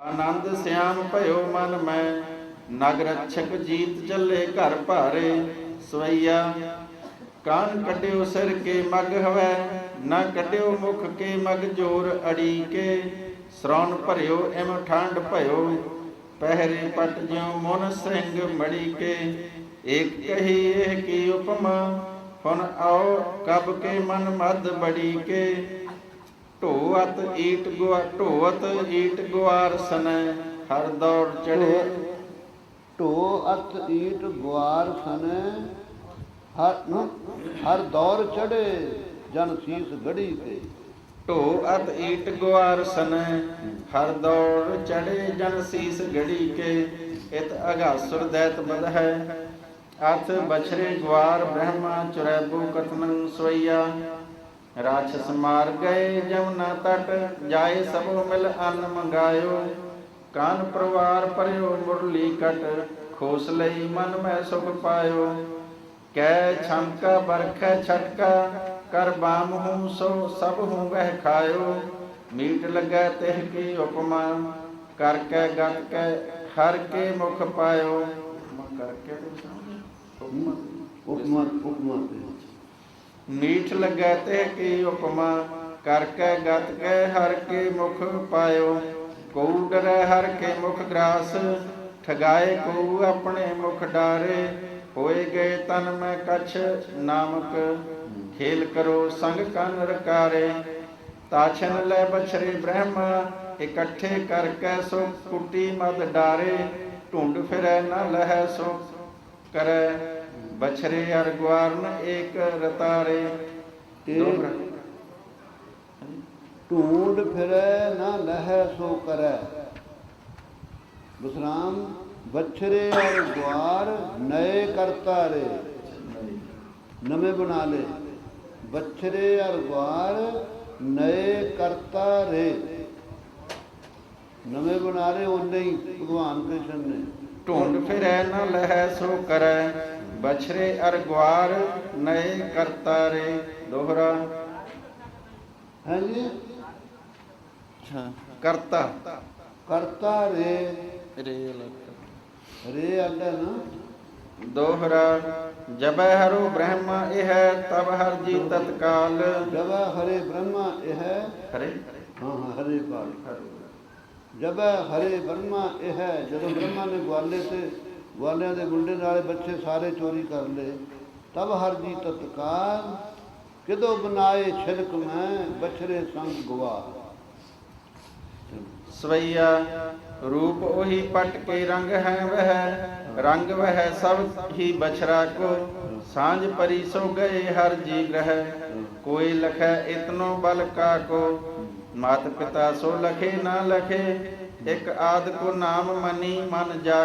ਆਨੰਦ ਸਿਆਮ ਭਇਓ ਮਨ ਮੈਂ, ਨਗ ਰਛਕ ਜੀਤ ਚੱਲੇ ਘਰ ਭਾਰੇ। ਸਵਈਆ, ਕਾਨ ਕੱਢਿਓ ਸਿਰ ਕੇ ਮਗ ਹਵੈ, ਨਾ ਕੱਢਿਓ ਮੁਖ ਕੇ ਮਗ ਜੋਰ ਅੜੀ ਕੇ। ਸ਼ਰਣ ਭਰਿਓ ਇਮ ਠੰਡ ਭਇਓ, ਪਹਿਰੇ ਪਟ ਜਿਉ ਮਨ ਸਿੰਘ ਮੜੀ ਕੇ। ਏਕ ਕਹੀ ਇਹ ਕੀ ਉਪਮਾ, ਹੁਣ ਆਓ ਕਬ ਕੇ ਮਨ ਮਦ ਬੜੀ ਕੇ। ਢੋਅਤ ਈਟ ਗੁਆ ਢੋਅਤ ਈਟ ਗੁਆਰ ਸਨੈ ਹਰ ਦੌੜ ਚੜੇ ਢੋ ਅਤ ਈਟ ਗੁਆਰ ਸਨੇ ਹਰ ਹਰ ਦੌਰ ਚੜੇ ਜਨ ਸੀਸ ਗੜੀ ਤੇ। ਢੋਅਤ ਈਟ ਗੁਆਰ ਸਨੈ ਹਰ ਦੌੜ ਚੜੇ ਜਨ ਸੀਸ ਗੜੀ ਕੇ। ਇਤ ਅਗਾਸੁਰ ਦੈਤ ਬਦ ਹੈ ਅਥ ਬਛਰੇ ਗੁਆਰ ਬ੍ਰਹਮਾ ਚੁਰੈਬੂ ਕਤਨੰ ਸਵਈਆ ਰਾਛਸ ਮਾਰ ਗਏ ਜਮਨਾ ਤਟ, ਜਾਏ ਸਭੋ ਮਿਲ ਅੰਨ ਮੰਗਾਇਓ। ਕਾਨ ਪਰਵਾਰ ਪਰਿਓ ਮੁਰਲੀ ਕਟ ਖੋਸ ਲਈ ਮਨ ਮੈਂ ਸੁਖ ਪਾਇਓ। ਕੈ ਛੰਕਾ ਬਰਖੈ ਛਟਕਾ, ਕਰ ਬਾਮ ਹੂੰ ਸੋ ਸਭ ਹੂੰ ਵਹਿ ਖਾਇਓ। ਮੀਟ ਲੱਗੈ ਤਿਹ ਕੀ ਉਪਮਾ, ਕਰ ਕੈ ਗਤ ਕੈ ਹਰ ਕੇ ਮੁਖ ਪਾਇਓ। ਕਰ ਕੇ ਉਪਮਾ ਉਪਮਾ ਉਪਮਾ ਤੇ ਲੱਗੈ ਤੇ ਕੀ ਉਪਮਾ ਕਰ ਕੈ ਗਤ ਕੈ ਹਰ ਕੇ ਮੁਖ ਪਾਇਓ। ਕਉ ਡਰੈ ਹਰ ਕੇ ਮੁਖ ਗ੍ਰਾਸ। ਠਗਾਏ ਕਉ ਆਪਣੇ ਮੁਖ ਡਾਰੇ। ਹੋਏ ਗਏ ਤਨ ਮੈਂ ਕਛ ਨਾਮਕ। ਖੇਲ ਕਰੋ ਸੰਗ ਕੰਨ ਰਕਾਰੇ। ਤਾਛਨ ਲੈ ਬਛਰੇ ਬ੍ਰਹਮ। ਇਕੱਠੇ ਕਰ ਕੈ ਸੋ ਕੁੱਟੀ ਮਦ ਡਾਰੇ। ਢੁੰਡ ਫਿਰੈ ਨਾ ਲਹੈ ਸੋ ਕਰੈ। ਬਛਰੇ ਅਰ ਗਵਾਰਨ ਏਕ ਰਤਾਰੇ। ਇਹ ਢੂੰਡ ਫਿਰੈ ਨਾ ਲਹੈ ਸੋ ਕਰੈ। ਬਸਰਾਮ ਬਛਰੇ ਔਰ ਦੁਆਰ ਨਏ ਕਰਤਾ ਰੇ। ਨਵੇਂ ਬਣਾ ਲੈ। ਬਛਰੇ ਔਰ ਦੁਆਰ ਨਏ ਕਰਤਾ ਰੇ। ਨਵੇਂ ਬਣਾ ਲੈ ਉਹਨੇ ਹੀ ਭਗਵਾਨ ਕ੍ਰਿਸ਼ਨ ਨੇ। ਢੁੰਡ ਫਿਰੈ ਨ ਲਹੈ ਸੋ ਕਰੈ ਬਛਰੇ ਅਰ ਗਵਾਰ ਨਏ ਕਰਤਾਰੇ ਦੋਹਰਾ। ਹੈ ਜੀ ਕਰਤਾ। ਕਰਤਾ ਰੇ। ਰੇ ਰੇ ਅੱਡਾ ਨਾ। ਦੋਹਰਾ। ਜਬੈ ਹਰੋ ਬ੍ਰਹਮ ਇਹ ਤਬ ਹਰ ਜੀ ਤਤਕਾਲ। ਜਵਾ ਹਰੇ ਬ੍ਰਹਮਾ ਇਹ ਹੈ। ਹਰੇ? ਹਾਂ ਹਾਂ ਹਰੇ ਪਾਲ ਜਬ ਹਰੇ ਬ੍ਰਹਮਾ, ਇਹ ਹੈ ਜਦੋਂ ਬ੍ਰਹਮਾ ਨੇ ਗਵਾਲੇ ਤੇ ਗਵਾਲਿਆਂ ਦੇ ਮੁੰਡੇ ਨਾਲੇ ਬੱਚੇ ਸਾਰੇ ਚੋਰੀ ਕਰ ਲਏ, ਤਬ ਹਰ ਜੀ ਤਤਕਾਲ ਕਿਦੋਂ ਬਨਾਏ ਛਿਲਕ ਮੈਂ ਬਛਰੇ ਸੰਗ ਗਵਾ ਸਵਈਆ, ਰੂਪ ਉਹੀ ਪਟ ਕੇ ਰੰਗ ਹੈ ਵਹਿ, ਰੰਗ ਵਹਿ ਸਭ ਹੀ ਬਛਰਾ ਕੋ, ਸਾਂਝ ਪਰੀ ਸੋ ਗਏ ਹਰ ਜੀ ਗ੍ਰਹਿ, ਕੋਈ ਲਖੈ ਇਤਨੋ ਬਲ ਕਾ ਕੋ ਮਾਤ ਪਿਤਾ ਸੋ ਲਖੇ, ਨਾ ਲਖੇ, ਇਕ ਆਦ ਕੋ ਨਾਮ ਮਨੀ ਮਨ ਜਾ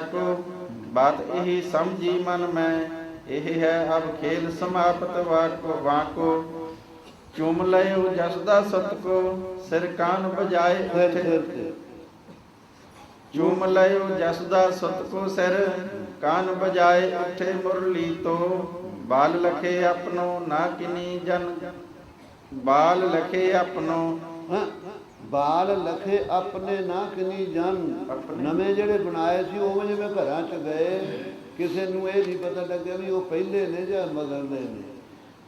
ਬਾਤ ਇਹੀ ਸਮਝੀ ਮਨ ਮੈਂ, ਇਹ ਹੈ ਅਬ ਖੇਲ ਸਮਾਪਤ ਵਾਕੋ ਵਾਕੋ। ਚੁੰਮ ਲਿਓ ਜਸ ਸਤ ਕੋ ਸਿਰ ਕਾਨ ਬਜਾਏ ਉਠੇ। ਫਿਰ ਤੇ ਚੂਮ ਲਿਓ ਕੋ ਸਿਰ ਕਾਨ ਬਜਾਏ ਉੱਠੇ, ਮੁਰਲੀ ਤੋ। ਬਾਲ ਲਖੇ ਆਪਣੋ, ਨਾ ਕਿਨੀ ਜਨ। ਬਾਲ ਲਖੇ ਆਪਣੋ ਬਾਲ ਲਖੇ ਆਪਣੇ ਨਾ ਕਿਨੀ ਜਨ। ਨਵੇਂ ਜਿਹੜੇ ਬਣਾਏ ਸੀ ਉਹ ਜਿਵੇਂ ਘਰਾਂ ਚ ਗਏ ਕਿਸੇ ਨੂੰ ਇਹ ਨਹੀਂ ਪਤਾ ਲੱਗਿਆ ਵੀ ਉਹ ਪਹਿਲੇ ਨੇ ਜਾਂ ਮਗਰਲੇ ਨੇ।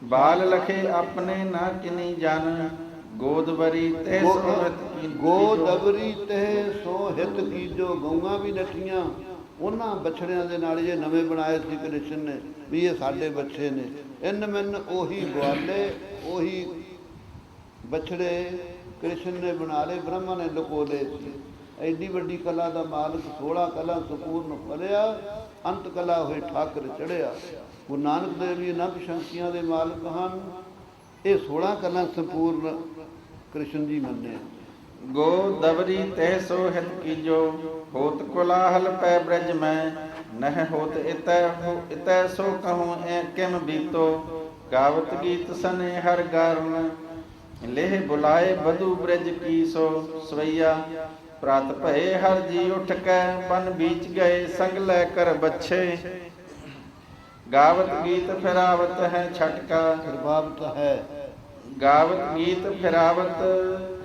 ਬਾਲ ਲਖੇ ਆਪਣੇ ਨਾ ਕਿਨੀ ਜਨ ਗੋਦਵਰੀ ਤੇ ਸੋਹਤ ਕੀ ਗੋ ਦਬਰੀ ਤੇ ਸੋ ਹਿਤ ਕੀਜੋ ਗਊਆਂ ਵੀ ਨੱਠੀਆਂ। ਉਹਨਾਂ ਬਛੜਿਆਂ ਦੇ ਨਾਲ ਜੇ ਨਵੇਂ ਬਣਾਏ ਸੀ ਕ੍ਰਿਸ਼ਨ ਨੇ ਵੀ ਇਹ ਸਾਡੇ ਬੱਚੇ ਨੇ। ਇਨ ਮਨ ਉਹੀ ਗਵਾਲੇ ਉਹੀ ਬਛੜੇ ਕ੍ਰਿਸ਼ਨ ਨੇ ਬਣਾ ਲਏ, ਬ੍ਰਹਮਾ ਨੇ ਲੁਕੋ ਲਏ। ਸੀ ਐਡੀ ਵੱਡੀ ਕਲਾ ਦਾ ਮਾਲਕ 16 ਕਲਾ ਸੰਪੂਰਨ ਫਲਿਆ ਅੰਤ ਕਲਾ ਹੋਏ ਠਾਕਰ ਚੜਿਆ ਗੁਰੂ ਨਾਨਕ ਦੇਵ ਜੀ ਅਨੰਤ ਸ਼ਕਤੀਆਂ ਦੇ ਮਾਲਕ ਹਨ। ਇਹ 16 ਕਲਾ ਸੰਪੂਰਨ ਕ੍ਰਿਸ਼ਨ ਜੀ ਮੰਨੇ। ਗੋ ਦਬਰੀ ਤੇ ਸੋਹਤ ਕੀਜੋ, ਹੋਤ ਕੋਲਾਹਲ ਪੈ ਬ੍ਰਜ ਮੈਂ। ਨਹਿ ਹੋਤ ਇਤੈ ਹੋ, ਇਤੈ ਸੋ ਕਹੂੰ ਐ ਕਿਮ ਬੀਤੋ। ਗਾਵਤ ਗੀਤ ਸਨੇ ਹਰ ਗਰਨ ਲੇਹ ਬੁਲਾਏ ਬਧੂ ਬ੍ਰਜ ਕੀ ਸੋ ਸਵਈਆ। ਪ੍ਰਤ ਭਏ ਹਰ ਜੀ ਉਠ ਕੇ ਬਨ ਬੀਚ ਗਏ ਸੰਗ ਲੈ ਕਰ ਬੱਛੇ। ਗਾਵਤ ਗੀਤ ਫਿਰਾਵਤ ਹੈ ਛਟਕਾ। ਪ੍ਰਭਾਵਤ ਹੈ। ਗਾਵਤ ਗੀਤ ਫਿਰਾਵਤ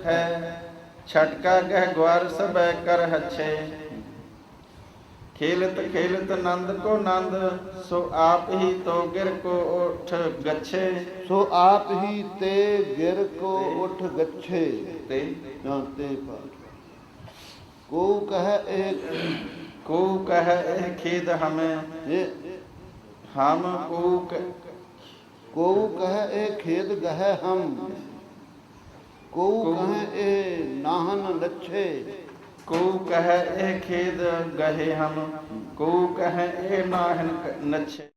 ਹੈ ਛਟਕਾ ਗਹਿ ਗਵਾਰ ਸਭੈ ਕਰ ਹਛੇ। ਖੇਲਤ ਖੇਲਤ ਨੰਦ ਕੋ ਨੰਦ ਸੋ ਆਪ ਹੀ ਤੋ ਗਿਰ ਕੋ ਉਠ ਗਛੇ। ਸੋ ਆਪ ਹੀ ਤੇ ਗਿਰ ਕੋ ਉਠ ਗੱਛੇ। ਤੇ ਜਾਂ ਤੇ ਪਾਠ ਕੋ ਕਹੈ ਏਕ ਕੋ ਕਹਿ ਇਹ ਖੇਦ ਹਮੇ। ਇਹ ਹਮ ਕੋ ਕ- ਕਹੈ ਏ ਖੇਦ ਗਹਿ ਹਮ। ਕੋ ਕਹੈ ਏ ਨਾਹਨ ਲੱਛੇ। ਕੋ ਕਹਿ ਇਹ ਖੇਦ ਗਹੇ ਹਮ ਕੋ ਕਹਿ ਇਹ ਨਾਹਨ ਨਛੇ।